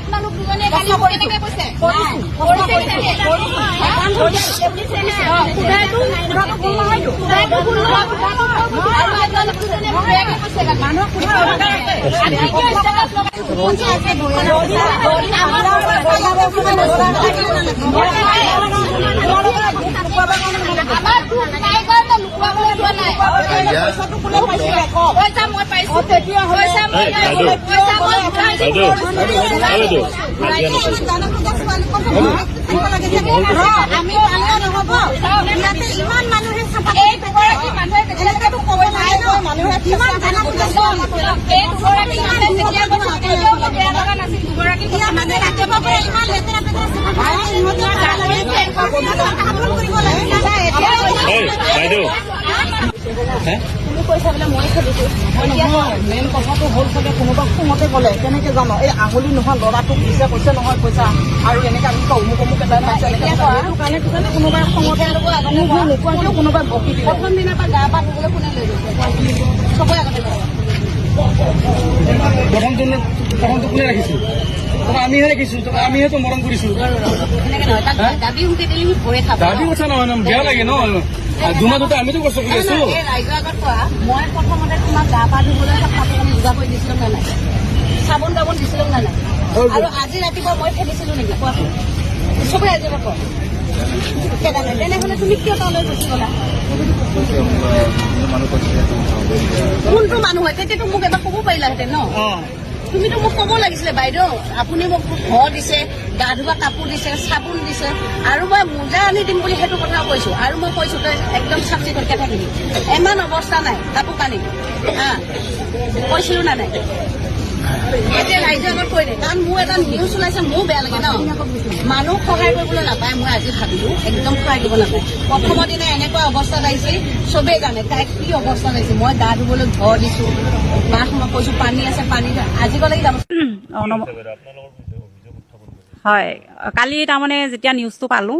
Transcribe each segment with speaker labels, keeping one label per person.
Speaker 1: আপোনালোক দুজনীয়ে কালি মোক কেনেকে কৈছে কৰিছে পইচা মই পাইছো পইচা মই পাইছো পইচা মই
Speaker 2: আমি পালে নহ'ব ইয়াতে ইমান মানুহে চাফা
Speaker 1: এই দুগৰাকী মানুহে কেনেকৈ ক'ব নাই ন
Speaker 2: মানুহে কিমান জানা
Speaker 1: এই দুগৰাকী মানুহে যেতিয়া বেয়া লগা নাছিল দুগৰাকী
Speaker 2: মানে ৰাতিপুৱা পৰা ইমান লেতেৰা পেতেৰা চাফা কৰে ইহঁতে কৰিব লাগে
Speaker 3: বাইদেউ হে
Speaker 2: তুমি কৈছা বোলে মই খেলিছো
Speaker 4: মেইন কথাটো হ'ল চাগে কোনোবা খঙতে ক'লে কেনেকে জানো? এই আঙুলি নোহোৱা ল'ৰাটোক দিছে কৈছে নহয় পইচা। আৰু এনেকে আমি কওঁ অমুক অমুক এটা পাইছে এনেকে পাইছে। সেইটো কাৰণে সেইটো কোনোবাই খঙতে নোকোৱাকেও কোনোবাই বকি দিলে।
Speaker 1: প্ৰথম দিনৰ পৰা গা পা ধুবলৈ কোনে লৈ গৈছে? চবৰে আগতে
Speaker 4: প্ৰথম দিনত প্ৰথমটো কোনে ৰাখিছো আমিহে ৰাখিছো আমিহেতো মৰম কৰিছো।
Speaker 1: এনেকে নহয় দাবি
Speaker 4: বেয়া লাগে ন? দুমাহ দুটা আমিতো কষ্ট কৰি আছো।
Speaker 1: এই ৰাইজৰ আগত কোৱা মই প্ৰথমতে তোমাক গা পা ধুবলৈ এটা কাপোৰ কানি যোগাৰ কৰি দিছিলো নে নাই? চাবোন তাবোন দিছিলো নে নাই? আৰু আজি ৰাতিপুৱা মই খেলিছিলো নেকি? কোৱাচোন চবে ৰাইজৰ আগত কোৱা কেনেকে তেনেহ'লে তুমি কিয় তালৈ গুচি গ'লা? কোনটো মানুহ হয়? তেতিয়াতো মোক এবাৰ ক'ব পাৰিলাহেঁতেন ন? তুমিতো মোক ক'ব লাগিছিলে, বাইদেউ। আপুনি মোক ঘৰ দিছে, গা ধোৱা কাপোৰ দিছে, চাবোন দিছে। আৰু মই মোজা আনি দিম বুলি সেইটো কথা কৈছো। আৰু মই কৈছো, তই একদম চাফ চিকুণকে থাকিবি। ইমান অৱস্থা নাই, কাপোৰ কানি হা, কৈছিলো না নাই? এতিয়া কৈ দে কাৰণ মোৰ এটা নিউজ ওলাইছে, মোৰ বেয়া সহায় কৰিবলৈ নাপায়, মই আজি ভাবিলো, একদম সহায় দিব নাপায়। প্ৰথমৰ দিনা এনেকুৱা অৱস্থাত আহিছিল চবেই জানে তাই কি অৱস্থাত আহিছে মই গা ধুবলৈ ঘৰ দিছো মাক মই কৈছো, পানী আছে, পানী দে। আজি গ'লে যাব?
Speaker 5: হয়, কালি তাৰমানে যেতিয়া নিউজটো পালোঁ,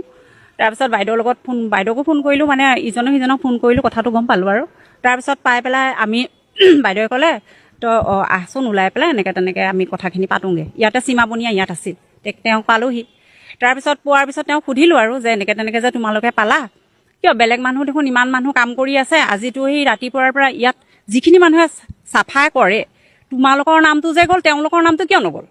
Speaker 5: তাৰপিছত বাইদেউৰ লগত ফোন, বাইদেউকো ফোন কৰিলোঁ মানে ইজনে সিজনক ফোন কৰিলোঁ, কথাটো গম পালোঁ আৰু। তাৰপিছত পাই পেলাই আমি, বাইদেৱে ক'লে তই অঁ আহচোন ওলাই পেলাই এনেকৈ তেনেকৈ আমি কথাখিনি পাতোঁগৈ। ইয়াতে সীমা বনিয়া ইয়াত আছিল। তে- তেওঁক পালোহি। তাৰপিছত পোৱাৰ পিছত তেওঁক সুধিলোঁ আৰু যে এনেকৈ তেনেকৈ যে তোমালোকে পালা কিয় বেলেগ মানুহ দেখোন ইমান মানুহ কাম কৰি আছে আজিতো সেই ৰাতিপুৱাৰ পৰা ইয়াত যিখিনি মানুহে চাফা কৰে তোমালোকৰ নামটো যে গ'ল তেওঁলোকৰ নামটো কিয় নগ'ল?